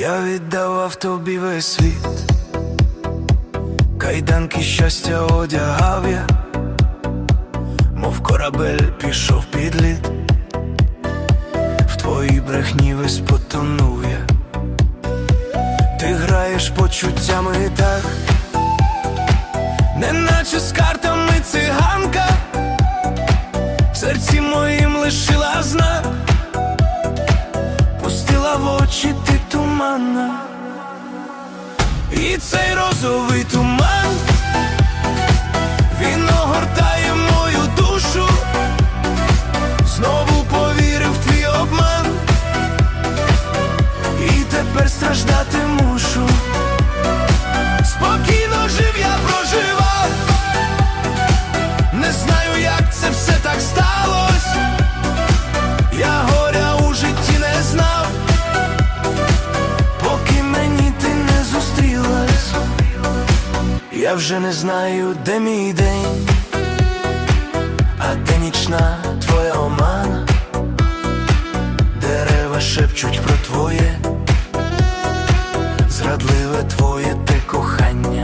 Я віддавав тобі весь світ, кайданки щастя одягав я, мов корабель пішов під лід, в твоїй брехні весь потонув я. Ти граєш почуттями так, неначе з картами циганка, в серці моїм лишила знак, пустила в очі туманна, і цей розовий туман, Я вже не знаю, де мій день, а де нічна твоя омана, дерева шепчуть про твоє, зрадливе твоє те кохання.